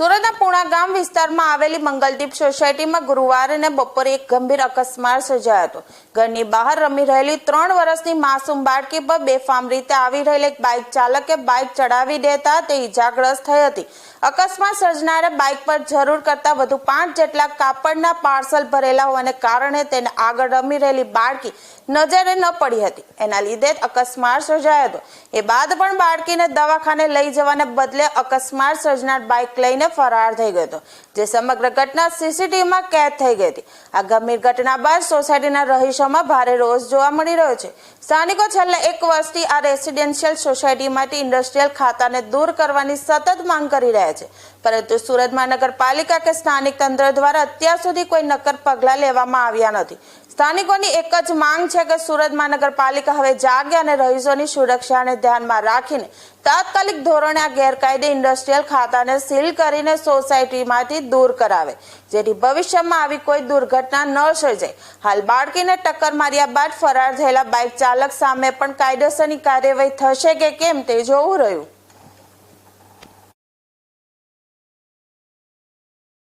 સુરતના પૂણા ગામ વિસ્તારમાં આવેલી મંગલદીપ સોસાયટીમાં ગુરુવારે બપોરે એક ગંભીર અકસ્માત સર્જાયો હતો. ઘરની બહાર રમી રહેલી ત્રણ વર્ષની માસૂમ બાળકી પર બેફામ રીતે આવી રહેલ એક બાઇક ચાલકે બાઇક ચડાવી દેતા તે ઇજાગ્રસ્ત થઈ હતી. અકસ્માત સર્જનારે બાઇક પર જરૂર કરતા વધુ પાંચ જેટલા કાપડના પાર્સલ ભરેલા હોવાને કારણે તેને આગળ રમી રહેલી બાળકી નજરે ન પડી હતી. એના લીધે અકસ્માત સર્જાયો હતો. એ બાદ પણ બાળકીને દવાખાને લઈ જવાને બદલે અકસ્માત સર્જનાર બાઇક લઈને ફરાર થઈ ગયો હતો, જે સમગ્ર ઘટના સીસીટીવીમાં કેદ થઈ ગઈ હતી. આ ગંભીર ઘટના બાદ સોસાયટીના રહીશોમાં ભારે રોષ જોવા મળી રહ્યો છે. સ્થાનિકો છેલ્લા એક વર્ષથી આ રેસિડેન્શિયલ સોસાયટીમાંથી ઇન્ડસ્ટ્રીયલ ખાતાને દૂર કરવાની સતત માંગ કરી રહ્યા છે. પરંતુ સુરત મહાનગરપાલિકા કે સ્થાનિક તંત્ર દ્વારા અત્યાર સુધી કોઈ નક્કર પગલાં લેવામાં આવ્યા નથી. સ્થાનિકોની એક જ માંગ છે કે સુરત મહાનગરપાલિકા હવે જાગે અને રહીશોની સુરક્ષાને ધ્યાનમાં રાખીને તાત્કાલિક ધોરણે આ ગેરકાયદે ઇન્ડસ્ટ્રીયલ ખાતાને સીલ કરીને સોસાયટીમાંથી દૂર કરાવે, જેથી ભવિષ્યમાં આવી કોઈ દુર્ઘટના ન સર્જાય. હાલ બાળકીને ટક્કર માર્યા બાદ ફરાર થયેલા બાઇક ચાલક સામે પણ કાયદેસરની કાર્યવાહી થશે કે કેમ તે જોવું રહ્યું.